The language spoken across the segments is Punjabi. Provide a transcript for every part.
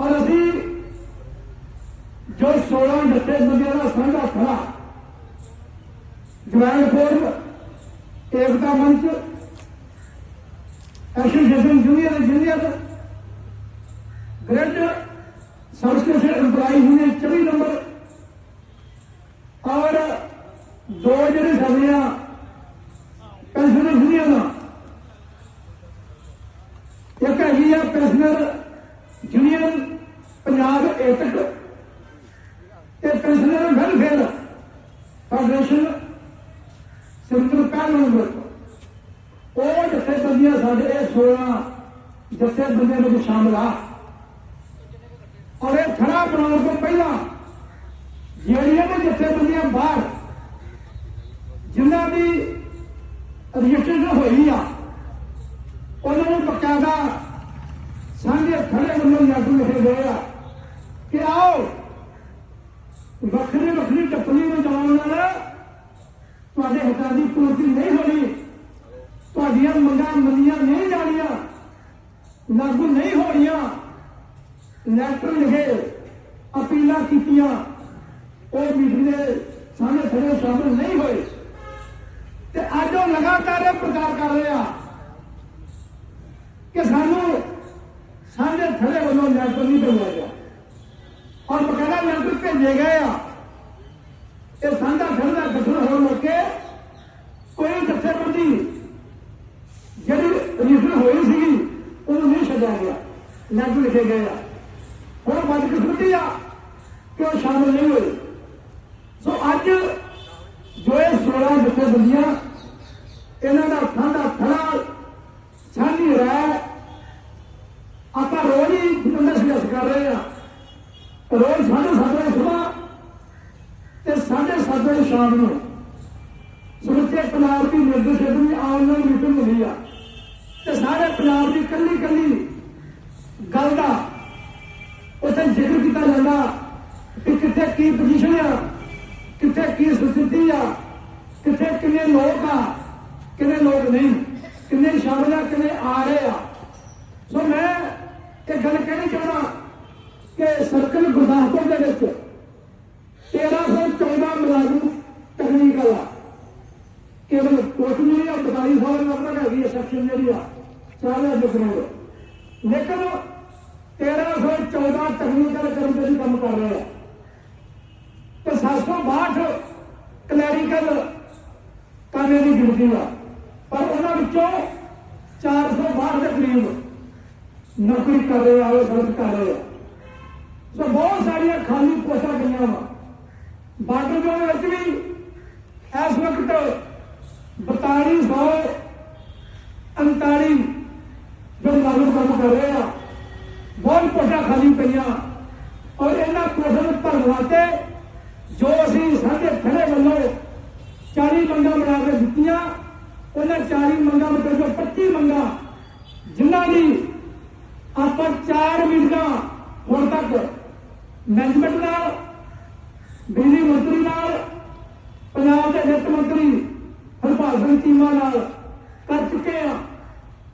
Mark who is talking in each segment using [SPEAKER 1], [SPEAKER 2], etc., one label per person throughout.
[SPEAKER 1] ਔਰ ਅਸੀਂ ਜੋ 16 ਜਥੇਬੰਦੀਆਂ ਦਾ ਸਾਂਝਾ ਖੜਾ ਜਵਾਨ ਫੋਰਮ ਏਕਤਾ ਮੰਚ association junior engineer grid substation EMPLOYEE union 24 ਨੰਬਰ, ਔਰ ਦੋ ਜਿਹੜੇ ਸਾਡੀਆਂ ਪੈਨਸ਼ਨਰ ਯੂਨੀਅਨ ਆ ਇੱਕ ਹੈਗੀ ਆ ਪੈਨਸ਼ਨਰ ਯੂਨੀਅਨ ਪੰਜਾਬ ਏਟਕ ਤੇ ਪੈਨਸ਼ਨਰ ਵੈਲਫੇਅਰ ਫੈਡਰੇਸ਼ਨ ਸਿੰਗਲ ਪਹਿਲ ਨੰਬਰ ਉਹ ਜਥੇਬੰਦੀਆਂ ਸਾਡੇ ਇਹ 16 ਜਥੇਬੰਦੀਆਂ ਵਿੱਚ ਸ਼ਾਮਲ ਆ। ਔਰ ਇਹ ਖੜਾ ਬਣਾਉਣ ਤੋਂ ਪਹਿਲਾਂ ਜਿਹੜੀਆਂ ਨੇ ਜਥੇਬੰਦੀਆਂ ਬਾਹਰ, ਜਿਨ੍ਹਾਂ ਦੀ ਰਜਿਸਟਰੇਸ਼ਨ ਹੋਈ ਆ, ਉਹਨਾਂ ਨੂੰ ਬਕਾਇਦਾ ਸਾਂਝੇ ਖੜੇ ਵੱਲੋਂ ਲਾਗੂ ਲਿਖੇ ਗਏ ਆ। ਕਿ ਆਓ। ਵੱਖਰੀ ਵੱਖਰੀ ਟੱਪਣੀ ਵਜਾਉਣ ਨਾਲ ਤੁਹਾਡੇ ਹੱਕਾਂ ਦੀ ਪੂਰਤੀ ਨਹੀਂ ਹੋਣੀ। ਤੁਹਾਡੀਆਂ ਮੰਗਾਂ ਮੰਨੀਆਂ ਨਹੀਂ ਜਾਣੀਆਂ। ਲਾਗੂ ਨਹੀਂ ਹੋਣੀਆਂ। ਲੈਟਰ ਲਿਖੇ ਅਪੀਲਾਂ ਕੀਤੀਆਂ। ਉਹ ਮੀਟਿੰਗ ਦੇ ਸਾਹਮਣੇ ਖੜੇ ਸ਼ਾਮਲ ਨਹੀਂ ਹੋਏ। ਤੇ ਅੱਜ ਉਹ ਲਗਾਤਾਰ ਇਹ ਪ੍ਰਚਾਰ ਕਰ ਰਹੇ ਆ ਕਿ ਸਾਨੂੰ ਸਾਂਝੇ ਥੜੇ ਵੱਲੋਂ ਲੈਟਰ ਨਹੀਂ ਭੇਜਿਆ ਗਿਆ। ਔਰ ਬਕਾਇਦਾ ਲੈਟਰ ਭੇਜੇ ਗਏ ਆ। ਇਹ ਸਾਂਝਾ ਥੜ ਦਾ ਗਠਨ ਹੋਣ ਲੱਗੇ ਕੋਈ ਜਥੇਬੰਦੀ ਜਿਹੜੀ ਰਜਿਸਟਰ ਹੋਈ ਸੀਗੀ, ਉਹਨੂੰ ਨਹੀਂ ਛੱਡਿਆ ਗਿਆ। ਲੈਟਰ ਲਿਖੇ ਗਏ ਆ। ਹੁਣ ਬਦਕਿਸਮਤੀ ਆ ਕਿ ਉਹ ਸ਼ਾਮਲ ਨਹੀਂ ਹੋਏ। ਸੋ ਅੱਜ ਜੋ ਇਹ 16 ਜਥੇਬੰਦੀਆਂ ਇਹਨਾਂ ਦਾ ਸਾਂਝਾ ਥੜਾ ਸਾਂਝੀ ਰਾਇ ਰੋਜ਼ ਹੀ ਜਿੰਨਾ ਸੰਘਰਸ਼ ਕਰ ਰਹੇ ਆ। ਰੋਜ਼ ਸਾਢੇ ਸੱਤ ਵਜੇ ਸੁਬਾਹ ਤੇ ਸਾਢੇ ਸੱਤ ਵਜੇ ਸ਼ਾਮ ਨੂੰ ਸਮੁੱਚੇ ਪੰਜਾਬ ਦੀ ਨਿਰਦੇਸ਼ ਦੀ ਆਨਲਾਈਨ ਮੀਟਿੰਗ ਹੁੰਦੀ ਆ। ਤੇ ਸਾਰੇ ਪੰਜਾਬ ਦੀ ਕੱਲੀ ਕੱਲੀ ਗੱਲ ਦਾ ਉੱਥੇ ਜ਼ਿਕਰ ਕੀਤਾ ਜਾਂਦਾ ਕਿ ਕਿੱਥੇ ਕੀ ਪੋਜੀਸ਼ਨ ਆ, ਕਿੱਥੇ ਕੀ ਸਥਿਤੀ ਆ, ਕਿੱਥੇ ਕਿੰਨੇ ਲੋਕ ਆ, ਕਿੰਨੇ ਲੋਕ ਨਹੀਂ, ਕਿੰਨੇ ਸ਼ਾਮਲ ਆ ਕਿੰਨੇ ਆ ਰਹੇ ਆ। ਸੋ ਮੈਂ ਗੱਲ ਕਹਿਣੀ ਚਾਹੁੰਦਾ ਕਿ ਸਰਕਲ ਗੁਰਦਾਸਪੁਰ ਦੇ ਵਿੱਚ 1314 ਮੁਲਾਜ਼ਮ ਟੈਕਨੀਕਲ ਆ ਕੇਵਲ ਕੋਟਲੀ ਆ 42 ਸਾਲ ਦਾ ਆਪਣਾ ਹੈਗੀ ਸੈਕਸ਼ਨ ਜਿਹੜੀ ਆ ਚਾਲੇ ਜੋ ਕਰੋੜ ਲੇਕਿਨ 1314 ਟੈਕਨੀਕਲ ਕਰਮਚਾਰੀ ਕੰਮ ਕਰ ਰਹੇ ਆ। ਤੇ 762 ਕਲੈਰੀਕਲ ਕਾਨੇ ਦੀ ਡਿਊਟੀ ਆ ਪਰ ਉਹਨਾਂ ਵਿੱਚੋਂ 462 ਦੇ ਕਰੀਬ ਨੌਕਰੀ ਕਰ ਰਹੇ ਆ, ਉਹ ਸਰਵਿਸ ਕਰ ਰਹੇ ਆ। ਸੋ ਬਹੁਤ ਸਾਰੀਆਂ ਖਾਲੀ ਪੋਸਟਾਂ ਪਈਆਂ ਵਾ। ਬਾਰਡਰ ਜ਼ੋਨ ਵਿੱਚ ਵੀ ਇਸ ਵਕਤ 4239 ਜੋ ਲਾਗੂ ਕੰਮ ਕਰ ਰਹੇ ਆ, ਬਹੁਤ ਪੋਸਟਾਂ ਖਾਲੀ ਪਈਆਂ। ਔਰ ਇਹਨਾਂ ਪੋਸਟਾਂ ਨੂੰ ਭਰਨ ਵਾਸਤੇ ਜੋ ਅਸੀਂ ਸਾਡੇ ਖੜੇ ਵੱਲੋਂ 40 ਮੰਗਾਂ ਬਣਾ ਕੇ ਦਿੱਤੀਆਂ, ਉਹਨਾਂ 40 ਮੰਗਾਂ ਵਿੱਚੋਂ ਜੋ 25 ਮੰਗਾਂ ਜਿਨ੍ਹਾਂ ਦੀ ਆਪਾਂ ਚਾਰ ਮੀਟਿੰਗਾਂ ਹੁਣ ਤੱਕ ਮੈਨੇਜਮੈਂਟ ਨਾਲ, ਬਿਜਲੀ ਮੰਤਰੀ ਨਾਲ, ਪੰਜਾਬ ਦੇ ਵਿੱਤ ਮੰਤਰੀ ਹਰਪਾਲ ਸਿੰਘ ਚੀਮਾ ਨਾਲ ਕਰ ਚੁੱਕੇ ਆ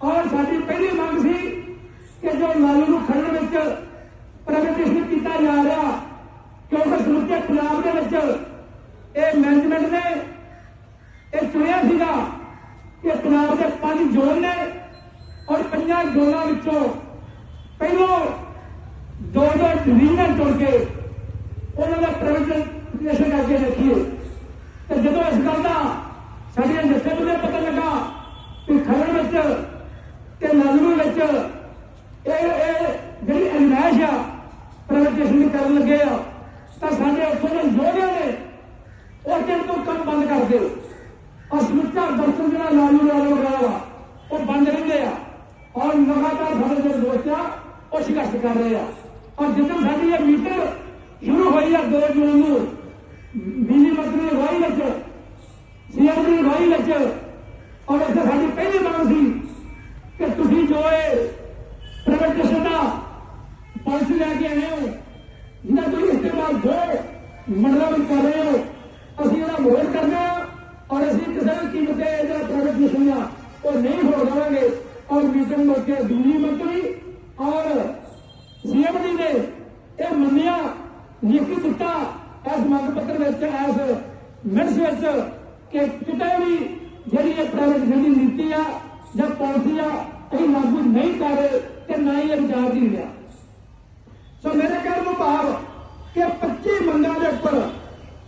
[SPEAKER 1] ਔਰ ਸਾਡੀ ਪਹਿਲੀ ਮੰਗ ਸੀ ਕਿ ਜੋ ਲਾਲੂ ਨੂੰ ਖੜਨ ਵਿੱਚ ਪ੍ਰਾਈਵੇਟਾਈਜ਼ੇਸ਼ਨ ਕੀਤਾ ਜਾ ਰਿਹਾ ਕਿਉਂਕਿ ਸਮੁੱਚੇ ਪੰਜਾਬ ਦੇ ਵਿੱਚ ਇਹ ਮੈਨੇਜਮੈਂਟ ਨੇ ਇਹ ਚੁਣਿਆ ਸੀਗਾ ਕਿ ਪੰਜਾਬ ਦੇ ਪੰਜ ਜ਼ੋਨ ਨੇ ਔਰ ਪੰਜਾਂ ਜ਼ੋਨਾਂ ਵਿੱਚੋਂ ਪਹਿਲੋਂ ਦੋ ਦੋ ਡਿਵੀਜ਼ਨ ਚੁਣ ਕੇ ਉਹਨਾਂ ਦਾ ਪ੍ਰਾਈਵੇਟਾਈਜ਼ੇਸ਼ਨ ਕਰਕੇ ਦੇਖੀਏ ਤੇ ਜਦੋਂ ਇਸ ਗੱਲ ਦਾ ਸਾਡੀਆਂ ਜੱਥੇ ਨੂੰ ਪਤਾ ਲੱਗਾ ਕਿ ਖਰੜ ਵਿੱਚ ਤੇ ਨਜ਼ਰੂ ਵਿੱਚ ਇਹ ਇਹ ਜਿਹੜੀ ਅਨਮੈਸ਼ ਆ ਪ੍ਰਾਈਵੇਟਾਈਜ਼ੇਸ਼ਨ ਕਰਨ ਲੱਗੇ ਆ ਤਾਂ ਸਾਡੇ ਉੱਥੋਂ ਦੇ ਯੋਧਿਆਂ ਨੇ ਉਹ ਦਿਨ ਤੋਂ ਕੰਮ ਬੰਦ ਕਰ ਦਿਓ ਔਰ ਸਮੁੱਚਾ ਦਰਸ਼ਨ ਜਿਹੜਾ ਲਾਲੂ ਲਾਲੂ ਲਗਾਇਆ ਵਾ ਉਹ ਬੰਦ ਰਹਿੰਦੇ ਆ ਔਰ ਲਗਾਤਾਰ ਸਾਡੇ ਜਿਹੜੇ ਦੋਸਤ ਆ ਉਹ ਸੰਘਰਸ਼ ਕਰ ਰਹੇ ਆ ਔਰ ਜਦੋਂ ਸਾਡੀ ਇਹ ਮੀਟਿੰਗ ਸ਼ੁਰੂ ਹੋਈ ਆ 2 ਜੂਨ ਨੂੰ ਬਿਜਲੀ ਮੰਤਰੀ ਅਗਵਾਈ ਵਿੱਚ, ਸੀਐਮ ਦੀ ਵਿੱਚ, ਔਰ ਇੱਥੇ ਸਾਡੀ ਪਹਿਲੀ ਮੰਗ ਸੀ ਕਿ ਤੁਸੀਂ ਜੋ ਇਹ ਪ੍ਰਾਈਵੇਟਾਈਜ਼ੇਸ਼ਨ ਦਾ ਪਾਲਿਸੀ ਲੈ ਕੇ ਆਏ ਹੋ ਜਿਹਦਾ ਤੁਸੀਂ ਇਸਤੇਮਾਲ ਦੋ ਮੰਡਲਾਂ ਕਰ ਰਹੇ ਹੋ, ਅਸੀਂ ਇਹਦਾ ਵਿਰੋਧ ਕਰਦੇ ਹਾਂ ਔਰ ਅਸੀਂ ਕਿਸੇ ਵੀ ਕੀਮਤ ਤੇ ਇਹਦਾ ਪ੍ਰਾਈਵੇਟਾਈਜ਼ੇਸ਼ਨ ਆ, ਉਹ ਨਹੀਂ ਹੋ ਦੇਵਾਂਗੇ। ਔਰ ਮੀਟਿੰਗ ਮੌਕੇ ਬਿਜਲੀ ਮੰਤਰੀ ਔਰ ਸੀਐਮ ਜੀ ਨੇ, ਇਹ ਮੰਨਿਆ, ਲਿਖ ਦਿੱਤਾ ਇਸ ਮੰਗ ਪੱਤਰ ਵਿੱਚ, ਇਸ ਮਿੰਟਸ ਵਿੱਚ ਕਿ ਕਿਤੇ ਵੀ ਜਿਹੜੀ ਇਹ ਪ੍ਰਾਈਵੇਟ ਜਿਹੜੀ ਨੀਤੀ ਆ ਜਾਂ ਪਾਲਿਸੀ ਆ, ਇਹ ਲਾਗੂ ਨਹੀਂ ਕਰ ਰਹੇ ਤੇ ਨਾ ਹੀ ਵਿਚਾਰ ਦੀ ਰਿਹਾ ਸੋ ਮੇਰੇ ਕਹਿਣ ਨੂੰ ਭਾਵ ਕਿ 25 ਮੰਗਾਂ ਦੇ ਉੱਪਰ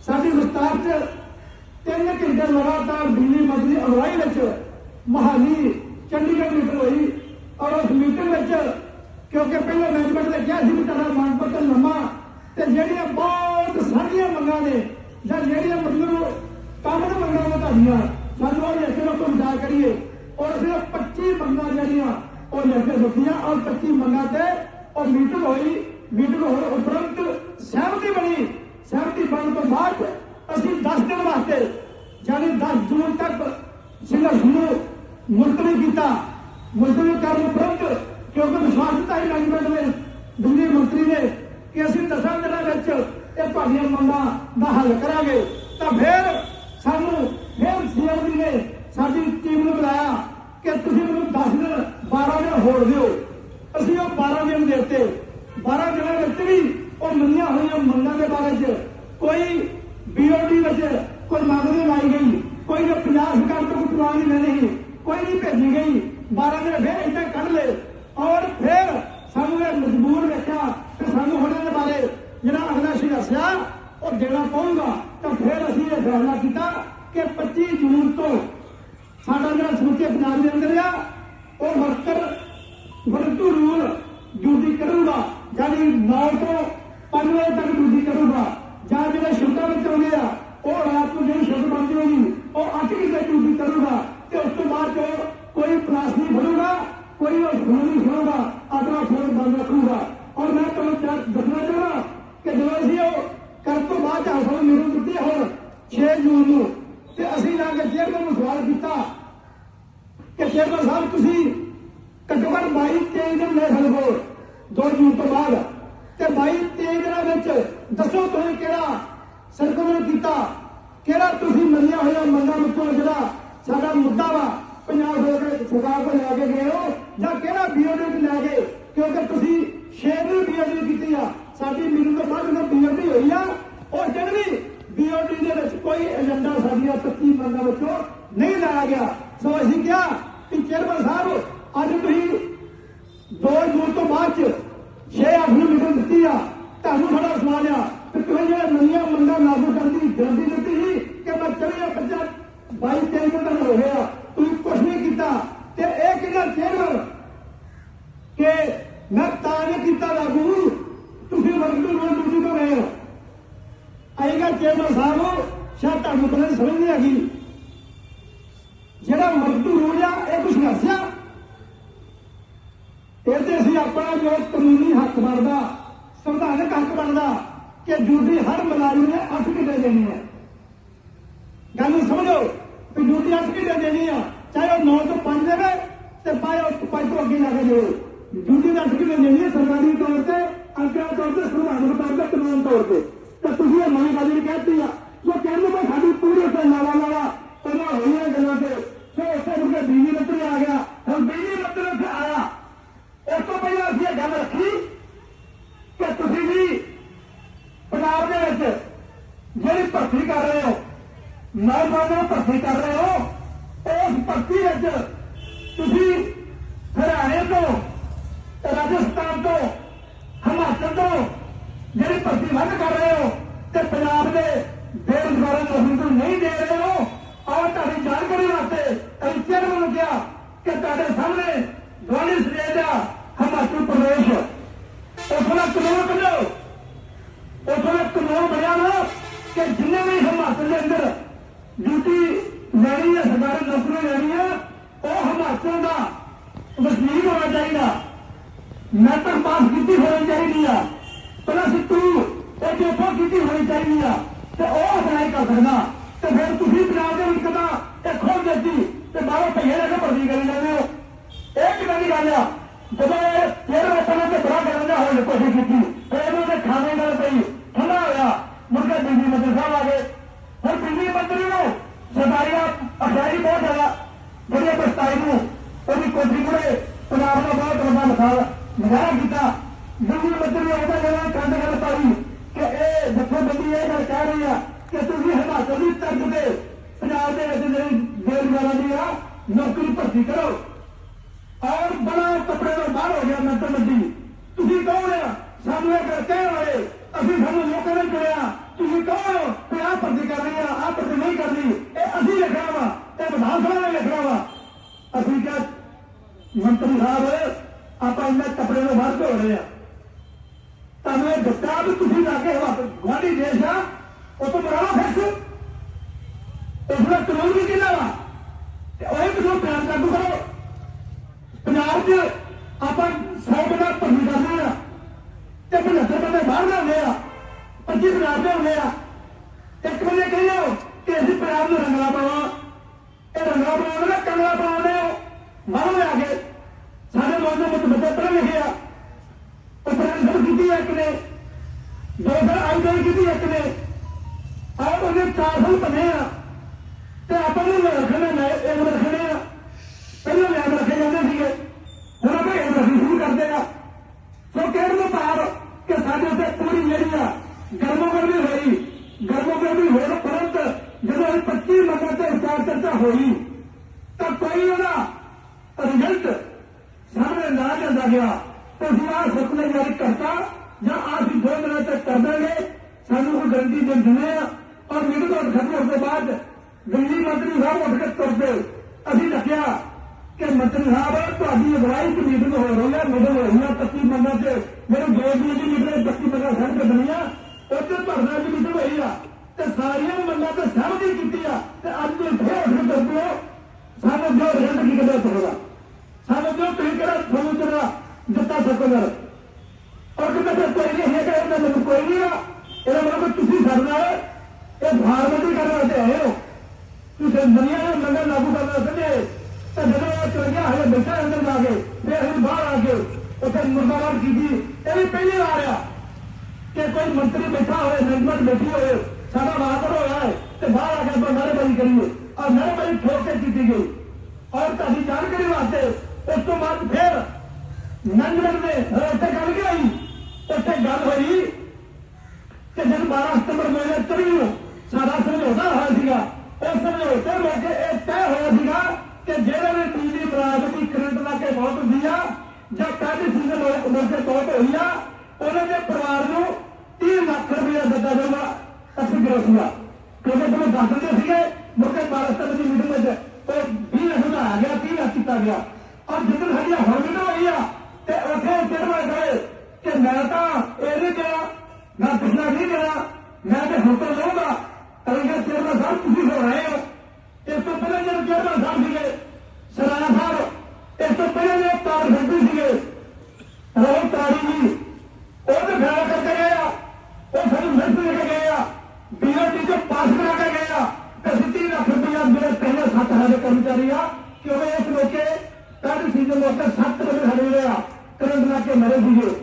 [SPEAKER 1] ਸਾਡੀ ਵਿਸਤਾਰ ਚ ਤਿੰਨ ਘੰਟੇ ਲਗਾਤਾਰ ਬਿਜਲੀ ਮੰਤਰੀ ਅਗਵਾਈ ਵਿੱਚ ਮਹਾਲੀ ਚੰਡੀਗੜ੍ਹ ਮੀਟਿੰਗ ਹੋਈ ਔਰ ਉਸ ਮੀਟਿੰਗ ਵਿੱਚ ਕਿਉਂਕਿ ਪਹਿਲਾਂ ਮੈਨੇਜਮੈਂਟ ਸੀ ਵੀ ਤੁਹਾਡਾ ਮੰਗ ਪੱਤਰ ਲੰਮਾ, ਤੇ ਜਿਹੜੀਆਂ ਬਹੁਤ ਸਾਰੀਆਂ ਮੰਗਾਂ ਨੇ, ਜਾਂ ਜਿਹੜੀਆਂ ਮਤਲਬ ਕੰਮ ਦੇ ਮੰਗਾਂ ਨੇ ਤੁਹਾਡੀਆਂ ਸਾਨੂੰ ਉਹ ਲਿਖ ਕੇ ਉਹ ਵਿਚਾਰ ਕਰੀਏ। ਔਰ ਸਿਰਫ 25 ਮੰਗਾਂ ਜਿਹੜੀਆਂ ਉਹ ਲਿਖ ਕੇ ਦਿੱਤੀਆਂ ਔਰ 25 ਮੰਗਾਂ ਤੇ ਉਹ ਮੀਟਿੰਗ ਹੋਈ। ਮੀਟਿੰਗ ਹੋਣ ਉਪਰੰਤ ਸਹਿਮਤੀ ਬਣੀ। ਸਹਿਮਤੀ ਬਣਨ ਤੋਂ ਬਾਅਦ ਅਸੀਂ 10 ਦਿਨ ਵਾਸਤੇ, ਯਾਨੀ 10 ਜੂਨ ਤੱਕ ਸੰਘਰਸ਼ ਨੂੰ ਮੁਲਤਵੀ ਕੀਤਾ। ਮੁਲਤਵੀ ਕਰਨ ਉਪਰੰਤ ਕਿਉਂਕਿ ਵਿਸ਼ਵਾਸ ਦਿੱਤਾ ਹੈ ਮੈਨੇਜਮੈਂਟ ਨੇ ਦਿੱਲੀ ਮੰਤਰੀ ਨੇ ਕਿ ਅਸੀਂ 10 ਦਿਨਾਂ ਵਿੱਚ ਇਹ ਤੁਹਾਡੀਆਂ ਮੰਗਾਂ ਦਾ ਹੱਲ ਕਰਾਂਗੇ, ਤਾਂ ਫਿਰ ਸਾਨੂੰ ਫਿਰ ਸੀਐਮ ਜੀ ਨੇ ਸਾਡੀ ਟੀਮ ਨੂੰ ਬੁਲਾਇਆ ਕਿ ਤੁਸੀਂ ਮੈਨੂੰ 10 ਦਿਨ 12 ਦਿਨ ਹੋਰ ਦਿਓ। ਅਸੀਂ ਉਹ 12 ਦਿਨ ਦਿੱਤੇ 12 ਦਿਨਾਂ ਵਿੱਚ ਵੀ ਉਹ ਮੰਨੀਆਂ ਹੋਈਆਂ ਮੰਗਾਂ ਦੇ ਬਾਰੇ ਚ ਕੋਈ ਬੀਓਡੀ ਵਿੱਚ ਕੋਈ ਮੰਗ ਨਹੀਂ ਲਾਈ ਗਈ, ਕੋਈ ਨੇ 50 ਸਰਕਾਰ ਤੋਂ ਪੁਰਾਣੀ ਨਹੀਂ, ਕੋਈ ਨਹੀਂ ਭੇਜੀ ਗਈ। 12 ਦਿਨ ਫਿਰ ਇੱਥੇ ਕੱਢ ਲਏ ਔਰ ਫਿਰ ਸਾਨੂੰ ਮਜਬੂਰ ਵੇਖਿਆ ਕਿ ਸਾਨੂੰ ਹੁਣ ਇਹਦੇ ਬਾਰੇ ਜਿਹੜਾ ਅਗਲਾ ਸੰਘਰਸ਼ ਆ ਉਹ ਦੇਣਾ ਪਊਗਾ ਤਾਂ ਫਿਰ ਅਸੀਂ ਇਹ ਫੈਸਲਾ ਕੀਤਾ ਕਿ 25 ਜੂਨ ਤੋਂ ਸਾਡਾ ਜਿਹੜਾ ਸਮੁੱਚੇ ਪੰਜਾਬ ਦੇ ਅੰਦਰ ਆ, ਉਹ ਵਰਕਰ ਵਰਤੂ ਰੂਲ ਡਿਊਟੀ ਕਰੂਗਾ, ਯਾਨੀ 9 ਤੋਂ 5 ਵਜੇ ਤੱਕ ਡਿਊਟੀ ਕਰੂਗਾ। ਜਾਂ ਜਿਹੜੇ ਸ਼ਿਫਟਾਂ ਵਿੱਚ ਆਉਂਦੇ ਆ, ਉਹ ਰਾਤ ਨੂੰ ਜਿਹੜੀ ਸ਼ਿਫਟ ਬਣਦੀ ਹੋਗੀ ਉਹ 8 ਘੰਟੇ ਡਿਊਟੀ ਕਰੂਗਾ ਤੇ ਉਸ ਤੋਂ ਬਾਅਦ ਜੋ ਕੋਈ ਕਲਾਸ ਨਹੀਂ ਫੜੂਗਾ ਕੋਈ ਉਹ ਫੋਨ ਨਹੀਂ ਫੜੂਗਾ ਆਪਣਾ ਫੋਨ ਬੰਦ ਰੱਖੂਗਾ। ਔਰ ਮੈਂ ਤੁਹਾਨੂੰ ਦੱਸਣਾ ਚਾਹੁੰਦਾ ਕਿ ਜਦੋਂ ਅਸੀਂ ਉਹ ਕਰਨ ਤੋਂ ਬਾਅਦ ਹਾਸਲ ਮੈਨੂੰ ਦਿੱਤੀ ਹੁਣ 6 ਜੂਨ ਨੂੰ, ਤੇ ਅਸੀਂ ਜਾ ਕੇ ਚੇਅਰਮੈਨ ਨੂੰ ਸਵਾਲ ਕੀਤਾ ਕਿ ਚੇਅਰਮੈਨ ਸਾਹਿਬ ਤੁਸੀਂ ਘੱਟੋ ਘੱਟ 22 23 ਦਿਨ ਲੈ ਸਕਦੇ 2 ਜੂਨ ਤੋਂ ਬਾਅਦ। ਤੇ 22 23 ਦਿਨਾਂ ਵਿੱਚ ਦੱਸੋ ਤੁਸੀਂ ਕਿਹੜਾ ਸਰਕੂਲਰ ਕੀਤਾ, ਕਿਹੜਾ ਤੁਸੀਂ ਮੰਨਿਆ ਹੋਇਆ ਮੰਗਾਂ ਵਿੱਚੋਂ ਜਿਹੜਾ ਸਾਡਾ ਮੁੱਦਾ ਵਾ, ਪੰਜਾਬ ਸਰਕਾਰ ਸਰਕਾਰ ਕੋਲ ਲੈ ਕੇ ਗਏ ਹੋ ਜਾਂ ਕਿਹੜਾ ਬੀਓਡੀ ਲੈ ਗਏ ਕਿਉਂਕਿ ਤੁਸੀਂ ਛੇ ਨੂੰ ਕੀਤੀ ਆ। ਸਾਡੀ ਮੀਟਿੰਗ ਤੋਂ ਬਾਅਦ ਜਦੋਂ ਬੀਓਡੀ ਹੋਈ ਆ। ਉਹ ਦਿਨ ਵੀ ਦੇ ਵਿੱਚ ਕੋਈ ਏਜੰਡਾ ਸਾਡੀਆਂ 25 ਮੰਗਾਂ ਵਿੱਚੋਂ ਨਹੀਂ ਲਾਇਆ ਗਿਆ। ਸੋ ਅਸੀਂ ਕਿਹਾ ਕਿ ਚੇਅਰਮੈਨ ਸਾਹਿਬ, ਅੱਜ ਤੁਸੀਂ 2 ਜੂਨ ਤੋਂ ਬਾਅਦ ਚ 6-8 ਨੂੰ ਮੀਟਿੰਗ ਦਿੱਤੀ ਆ। ਤੁਹਾਨੂੰ ਸਾਡਾ ਸਵਾਲ ਆ ਕਿ ਤੁਸੀਂ ਜਿਹੜਾ ਨਵੀਆਂ ਮੰਗਾਂ ਲਾਗੂ ਕਰਨ ਦੀ ਜਲਦੀ ਦਿੱਤੀ ਸੀ ਕਿ ਮੈਂ ਚੜਿਆ ਬੱਚਾ 22 ਤਰੀਕ ਤੱਕ ਹੋ ਗਿਆ। ਤੁਸੀਂ ਕੁਝ ਨਹੀਂ ਕੀਤਾ। ਤੇ ਇਹ ਕਿਹੜਾ ਚੇਅਰਮੈਨ ਕਿ ਮੈਂ ਤਾਂ ਨਹੀਂ ਕੀਤਾ ਲਾਗੂ ਤੁਸੀਂ ਵਰਕਰ ਨੂੰ ਡਿਊਟੀ ਤੋਂ ਗਏ ਆਏਗਾ ਚੇਅਰਮੈਨ ਸਾਹਿਬ ਸ਼ਾਇਦ ਤੁਹਾਨੂੰ ਪਤਾ ਸਮਝ ਨਹੀਂ ਆਗੀ ਜਿਹੜਾ ਮਜ਼ਦੂਰ ਰੂਲ ਇਹ ਕੁਛ ਨਸਿਆ ਇਹਦੇ ਅਸੀਂ ਆਪਣਾ ਜੋ ਕਾਨੂੰਨੀ ਹੱਕ ਬਣਦਾ, ਸੰਵਿਧਾਨਕ ਹੱਕ ਬਣਦਾ, ਕਿ ਡਿਊਟੀ ਹਰ ਮੁਲਾਜ਼ਮ ਨੇ 8 ਘੰਟੇ ਦੇਣੀ ਹੈ। ਗੱਲ ਨੂੰ ਸਮਝੋ ਕਿ ਡਿਊਟੀ 8 ਘੰਟੇ ਦੇਣੀ ਆ, ਚਾਹੇ ਉਹ 9 ਤੋਂ 5 ਦੇਵੇ ਤੇ ਪਾਏ ਉਹ 5 ਤੋਂ ਅੱਗੇ ਜਾ ਕੇ ਦਿਓ ਡਿਊਟੀ ਦਾ 8 ਘੰਟੇ ਹੈ ਸਰਕਾਰੀ ਤੌਰ ਤੇ ਅੰਤਰਾਂ ਤੌਰ ਤੇ, ਸੰਵਿਧਾਨਕ ਤੌਰ ਤੇ, ਕਾਨੂੰਨ ਤੌਰ ਤੇ। ਤੇ ਤੁਸੀਂ ਇਹ ਮੰਗ ਗੱਲ ਨਹੀਂ ਕਹਿਤੀ ਆ ਸੋ ਕਹਿੰਦੇ ਮੈਂ ਸਾਡੀ ਪੂਰੀ ਤੇ ਨਾਲਾ ਨਾਲਾ, ਉਹਨਾਂ ਹੋਈਆਂ ਗੱਲਾਂ ਤੇ। ਸੋ ਉੱਥੇ ਮੁੜ ਕੇ ਬਿਜਲੀ ਮੰਤਰੀ ਆ ਗਿਆ। ਹੁਣ ਬਿਜਲੀ ਮੰਤਰੀ ਉੱਥੇ ਆਇਆ। ਉਸ ਤੋਂ ਪਹਿਲਾਂ ਅਸੀਂ ਇਹ ਗੱਲ ਰੱਖੀ ਕਿ ਤੁਸੀਂ ਵੀ ਪੰਜਾਬ ਦੇ ਵਿੱਚ ਜਿਹੜੀ ਭਰਤੀ ਕਰ ਰਹੇ ਹੋ, ਨੌਜਵਾਨਾਂ ਨੂੰ ਭਰਤੀ ਕਰ ਰਹੇ ਹੋ, ਉਸ ਭਰਤੀ ਵਿੱਚ ਤੁਸੀਂ ਹਰਿਆਣੇ ਤੋਂ ਰਾਜਸਥਾਨ ਤੋਂ ਹਿਮਾਚਲ ਤੋਂ ਜਿਹੜੀ ਭਰਤੀ ਵੱਧ ਕਰ ਰਹੇ ਹੋ ਤੇ ਪੰਜਾਬ ਦੇ ਬੇਰੁਜ਼ਗਾਰਾਂ ਨੂੰ ਨੂੰ ਨਹੀਂ ਦੇ ਰਹੇ ਹੋ ਔਰ ਤੁਹਾਡੀ ਜਾਣਕਾਰੀ ਵਾਸਤੇ ਅਸੀਂ ਚੇਅਰਮੈਨ ਨੂੰ ਕਿਹਾ ਕਿ ਤੁਹਾਡੇ ਸਾਹਮਣੇ ਗਵਾਂਢੀ ਸਟੇਟ ਆ ਹਿਮਾਚਲ ਪ੍ਰਦੇਸ਼। ਉੱਥੋਂ ਦਾ ਕਾਨੂੰਨ ਕੱਢੋ ਉੱਥੋਂ ਦਾ ਕਾਨੂੰਨ ਬਣਿਆ ਨਾ ਕਿ ਜਿੰਨੇ ਵੀ ਹਿਮਾਚਲ ਦੇ ਅੰਦਰ ਡਿਊਟੀ ਲੈਣੀ ਹੈ, ਸਰਕਾਰੀ ਨੌਕਰੀ ਲੈਣੀ ਹੈ, ਉਹ ਹਿਮਾਚਲ ਦਾ ਮੈਟਰ ਪਾਸ ਕੀਤੀ ਹੋਣੀ ਚਾਹੀਦੀ ਆ। ਪਲੱਸ 2 ਇਹ ਜੋ ਕੀਤੀ ਹੋਣੀ ਚਾਹੀਦੀ ਆ। ਤੇ ਉਹ ਅਪਲਾਈ ਕਰ ਸਕਦਾ। ਤੇ ਫਿਰ ਤੁਸੀਂ ਪੰਜਾਬ ਦੇ ਵਿੱਚ ਕਦਾ ਇਹ ਖੋਲ ਦਿੱਤੀ। ਤੇ ਬਾਹਰੋਂ ਭਈਏ ਲੈ ਭਰਤੀ ਕਰੀ ਜਾਂਦੇ ਹੋ। ਇਹ ਕਿਵੇਂ ਦੀ ਗੱਲ ਆ? ਜਦੋਂ ਇਹ ਫਿਰ ਆਪਾਂ ਨੇ ਬੜਾ ਕਰਨ ਦਾ ਹੋਣ ਕੋਸ਼ਿਸ਼ ਕੀਤੀ। ਫਿਰ ਇਹਨਾਂ ਦੇ ਖਾਣੇ ਨਾਲ ਪਈ। ਠੰਡਾ ਹੋਇਆ ਮੁੜ ਕੇ ਬਿਜਲੀ ਮੰਤਰੀ ਸਾਹਿਬ ਆ ਗਏ। ਫਿਰ ਬਿਜਲੀ ਮੰਤਰੀ ਨੂੰ ਸਰਕਾਰੀ ਅਖਿਆਰੀ ਬਹੁਤ ਜ਼ਿਆਦਾ ਜਿਹੜੀ ਬਸਤਾਈ ਨੂੰ। ਉਹਦੀ ਕੋਠੀ ਕੋਲੇ ਪੰਜਾਬ ਦਾ ਬਹੁਤ ਵੱਡਾ ਮਿਸਾਲ। ਨਜ਼ਾਰਾ ਕੀਤਾ ਬਿਜਲੀ ਜਥੇਬੰਦੀ ਇਹ ਗੱਲ ਕਹਿ ਰਹੀ ਆ ਕਿ ਤੁਸੀਂ ਹਿਮਾਚਲ ਦੀ ਤਰਜ਼ ਤੇ ਪੰਜਾਬ ਦੇ ਵਿੱਚ ਜਿਹੜੀ ਬੇਰੁਜ਼ਗਾਰਾਂ ਦੀ ਆ, ਨੌਕਰੀ ਭਰਤੀ ਕਰੋ। ਔਰ ਬੜਾ ਕੱਪੜੇ ਤੋਂ ਬਾਹਰ ਹੋ ਗਿਆ ਮੰਤਰ ਮੰਡੀ। ਤੁਸੀਂ ਕੌਣ ਆ? ਸਾਨੂੰ ਇਹ ਗੱਲ ਕਹਿਣ ਵਾਲੇ, ਅਸੀਂ ਸਾਨੂੰ ਲੋਕਾਂ ਨੇ ਚੁਣਿਆ ਤੁਸੀਂ ਕੌਣ ਹੋ? ਕਿ ਆਹ ਭਰਤੀ ਕਰਨੀ ਆ, ਆਹ ਭਰਤੀ ਨਹੀਂ ਕਰਨੀ, ਇਹ ਅਸੀਂ ਲਿਖਣਾ ਵਾ ਇਹ ਵਿਧਾਨ ਸਭਾ ਨੇ ਲਿਖਣਾ ਵਾ। ਅਸੀਂ ਕਿਹਾ, ਮੰਤਰੀ ਸਾਹਿਬ ਆਪਾਂ ਇਹਨਾਂ ਕੱਪੜੇ ਨੂੰ ਬਾਹਰ ਧੋ ਰਹੇ ਆ। ਤੁਹਾਨੂੰ ਇਹ ਦਿੱਤਾ ਵੀ ਤੁਸੀਂ ਜਾ ਕੇ ਗਵਾਂਢੀ ਦੇਸ਼ ਆ ਉਹ ਤੋਂ ਮਰਾਣਾ ਫਿਰ ਉਸ ਦਾ ਕਾਨੂੰਨ ਵੀ ਕਿਹਦਾ ਵਾ? ਤੇ ਉਹ ਇੱਕ ਨੂੰ ਬਿਆਨ ਕਰ ਦੂ ਕਰੋ। ਪੰਜਾਬ 'ਚ ਆਪਾਂ 100 ਬੰਦਾ ਭਰਤੀ ਕਰਦੇ ਆ। ਤੇ 75 ਬੰਦੇ ਬਾਹਰ ਦੇ ਆ 25 ਪੰਜਾਬ ਦੇ ਹੁੰਦੇ ਆ ਇੱਕ ਬੰਦੇ ਕਹਿੰਦੇ ਕਿ ਅਸੀਂ ਪੰਜਾਬ ਨੂੰ ਰੰਗਲਾ ਪਾਵਾਂ ਇਹ ਰੰਗਲਾ ਪਾਉਣ ਦਾ ਕੰਗਲਾ ਪਾਉਂਦੇ ਹੋ ਬਾਹਰੋਂ ਲਿਆ ਕੇ ਸਾਡੇ ਲੋਕ ਦੇ ਵਿੱਚ ਬੱਚੇ ਪੜ੍ਹੇ ਲਿਖੇ ਆ ਉਪਰਾਂਤ ਕੀਤੀ ਇੱਕ ਨੇ ਦੋ ਸਾਲ ਆਈਡਲ ਕੀਤੀ ਇੱਕ ਨੇ ਆਹ ਉਹਨੇ ਚਾਰ ਸਾਲ ਬਣੇ ਆ ਤੇ ਆਪਾਂ ਨੂੰ ਰੱਖਣੇ ਨੇ ਇਹ ਰੱਖਣੇ ਪਹਿਲਾਂ ਯਾਦ ਰੱਖੇ ਜਾਂਦੇ ਸੀਗੇ ਹੁਣ ਆਪਾਂ ਇਹ ਰੱਖਣੀ ਸ਼ੁਰੂ ਕਰਦੇ ਆ ਸੋ ਕਹਿਣ ਦਾ ਭਾਵ ਕਿ ਸਾਡੇ ਉੱਤੇ ਪੂਰੀ ਜਿਹੜੀ ਆ ਗਰਮੋ ਗਰਮੀ ਹੋਈ ਗਰਮੋ ਗਰਮੀ ਹੋਣ ਉਪਰੰਤ ਜਦੋਂ ਇਹ 25 ਨੰਬਰ ਤੇ ਵਿਚਾਰ ਚਰਚਾ ਹੋਈ ਤਾਂ ਕੋਈ ਉਹਦਾ ਰਿਜ਼ਲਟ ਸਾਹਮਣੇ ਨਾ ਜਾਂਦਾ ਗਿਆ ਤੁਸੀਂ ਆਹ ਸੁਪਨੇ ਜਾਰੀ ਕਰਤਾ ਜਾਂ ਆਹ ਅਸੀਂ ਦੋ ਦਿਨਾਂ ਤੱਕ ਕਰ ਦਾਂਗੇ ਸਾਨੂੰ ਕੋਈ ਗਰੰਟੀ ਦੇ ਦਿੰਦੇ ਆ ਔਰ ਮੇਰੇ ਤੋਂ ਖਤਮ ਹੋਣ ਤੋਂ ਬਾਅਦ ਦਿੱਲੀ ਮੰਤਰੀ ਸਾਹਿਬ ਉੱਠ ਕੇ ਤੁਰ ਅਸੀਂ ਦੱਸਿਆ ਕਿ ਮੰਤਰੀ ਸਾਹਿਬ, ਤੁਹਾਡੀ ਅਗਵਾਈ ਚ ਮੀਟਿੰਗ ਹੋ ਰਹੀ ਹੈ ਮੀਟਿੰਗ ਹੋ ਰਹੀ ਹੈ ਪੱਚੀ ਮੰਨਾਂ ਤੇ। ਮੇਰੇ ਦੋ ਦਿਨ ਦੀ ਮੀਟਿੰਗ ਪੱਚੀ ਮੰਨਾਂ ਸੜ ਕੇ ਬਣੀਆਂ ਉੱਥੇ ਧਰਨਾ ਦੀ ਮੀਟਿੰਗ ਹੋਈ ਆ ਤੇ ਸਾਰੀਆਂ ਮੰਨਾਂ ਤੇ ਸਹਿਮਤੀ ਕੀਤੀ ਆ ਤੇ ਅੱਜ ਵੀ ਫੇਰ ਉੱਠ ਕੇ ਤੁਰ ਪਏ ਸਾਨੂੰ ਜੋ ਰਿਜ਼ਲਟ ਕੀ ਕਦੇ ਸਕਦਾ ਸਾਨੂੰ ਜੋ ਤੁਸੀਂ ਕਿਹੜਾ ਤੁਹਾਨੂੰ ਤੇਰਾ ਦਿੱਤਾ ਸਕਦਾ ਔਰ ਕਿਤੇ ਕੋਈ ਨਹੀਂ ਹੈ ਕਿ ਇਹਦਾ ਮੈਨੂੰ ਕੋਈ ਨਹੀਂ ਆ। ਇਹਦਾ ਮਤਲਬ ਤੁਸੀਂ ਸਾਡੇ ਨਾਲ ਇਹ ਫਾਰਮੈਲਿਟੀ ਕਰਨ ਵਾਸਤੇ ਆਏ ਹੋ। ਤੁਸੀਂ ਦੁਨੀਆ ਨੂੰ ਲੰਗਰ ਲਾਗੂ ਕਰਨ ਵਾਸਤੇ ਤੇ ਜਦੋਂ ਉਹ ਚਲ ਹਲੇ ਬੈਠਾ ਅੰਦਰ ਜਾ ਕੇ ਫਿਰ ਹੁਣ ਬਾਹਰ ਆ ਕੇ ਉੱਥੇ ਮੁਰਦਾਬਾਦ ਕੀਤੀ। ਇਹ ਵੀ ਪਹਿਲੀ ਵਾਰ ਆ ਕਿ ਕੋਈ ਮੰਤਰੀ ਬੈਠਾ ਹੋਵੇ ਮੈਨੇਜਮੈਂਟ ਬੈਠੀ ਹੋਵੇ, ਸਾਡਾ ਵਾਕਰ ਹੋਇਆ ਹੈ ਤੇ ਬਾਹਰ ਆ ਕੇ ਆਪਾਂ ਨਾਅਰੇਬਾਜ਼ੀ ਕਰੀਏ। ਔਰ ਨਾਅਰੇਬਾਜ਼ੀ ਠੋਕ ਕੇ ਕੀਤੀ ਗਈ। ਔਰ ਤੁਹਾਡੀ ਜਾਣਕਾਰੀ ਵਾਸਤੇ ਉਸ ਤੋਂ ਬਾਅਦ ਫਿਰ ਨੰਗਲ ਦੇ ਉੱਥੇ ਗੱਲ ਕੀ ਉੱਥੇ ਗੱਲ ਹੋਈ ਕਿ ਜਦ 12 ਸਤੰਬਰ 2023 ਨੂੰ ਸਾਡਾ ਸਮਝੌਤਾ ਹੋਇਆ ਸੀਗਾ ਉਸ ਸਮਝੌਤੇ ਵਿੱਚ ਇਹ ਤੈਅ ਹੋਇਆ ਸੀਗਾ ਕਿ ਜਿਹੜੇ ਵੀ ਬਿਜਲੀ ਬਰਾਬਰੀ ਕਰੰਟ ਲਾ ਕੇ ਬਹੁਤ ਹੁੰਦੀ ਆ, ਜਾਂ ਪਹਿਲੇ ਸੀਜ਼ਨ ਮੌਕੇ ਬਹੁਤ ਹੋਈ ਆ, ਉਹਨਾਂ ਦੇ ਪਰਿਵਾਰ ਨੂੰ 30 ਲੱਖ ਰੁਪਏ ਦਿੱਤਾ ਜਾਊਗਾ। ਅਸੀਂ ਗਰੋਸੂਗਾ ਕਿਉਂਕਿ ਤੁਹਾਨੂੰ ਦੱਸ ਦਿੰਦੇ ਸੀਗੇ ਮੁਰਕੇ 12 ਦੀ ਮੀਟਿੰਗ ਵਿੱਚ ਉਹ 20 ਲੱਖ ਦਾ ਆ ਗਿਆ 30 ਲੱਖ ਕੀਤਾ ਗਿਆ। ਔਰ ਜਿੱਦਣ ਸਾਡੀ ਹੁਣ ਮੀਟਿੰਗ ਹੋਈ ਆ ਤੇ ਉੱਥੇ ਚੜਵਾ ਗਏ ਕਿ ਮੈਂ ਤਾਂ ਇਹ ਨਹੀਂ ਕਿਹਾ, ਮੈਂ ਪਿਛਲਾ ਨਹੀਂ ਕਿਹਾ, ਮੈਂ ਤੇ ਹੁਣ ਤੋਂ ਲਊਂਗਾ। ਅਰੰਗਾ ਚੇਅਰਮੈਨ ਸਾਹਿਬ ਤੁਸੀਂ ਹੋ ਰਹੇ ਹੋ। ਇਸ ਤੋਂ ਪਹਿਲਾਂ ਜਿਹੜੇ ਚੇਅਰਮੈਨ ਸਾਹਿਬ ਸੀਗੇ ਸਰਾਣਾ ਸਾਹਿਬ, ਇਸ ਤੋਂ ਪਹਿਲਾਂ ਜਿਹੜੇ ਤਾਰ ਫੈਕਟਰੀ ਸੀਗੇ ਰੋਹ ਤਾਰੀ ਜੀ, ਉਹ ਤੇ ਫੈਸਲਾ ਕਰਕੇ ਗਏ ਆ। ਉਹ ਸਾਨੂੰ ਮਿਲਟ ਲੈ ਕੇ ਗਏ ਆ। ਬੀਓਟੀ ਤੋਂ ਪਾਸ ਕਰਾ ਕੇ ਗਏ ਆ। ਤੇ ਸਿੱਧੀ ਲੱਖ ਰੁਪਇਆ ਜਿਹੜੇ ਪਹਿਲੇ 7000 ਦੇ ਕਰਮਚਾਰੀ ਆ। ਕਿਉਂਕਿ ਇਸ ਲੋਕੇ ਕੱਲ ਸੀਜ਼ਨ ਲੋਕੇ 7 ਵਜੇ ਖੜੇ ਆ, ਕਰੰਟ ਲਾ ਕੇ ਮਰੇ ਸੀਗੇ।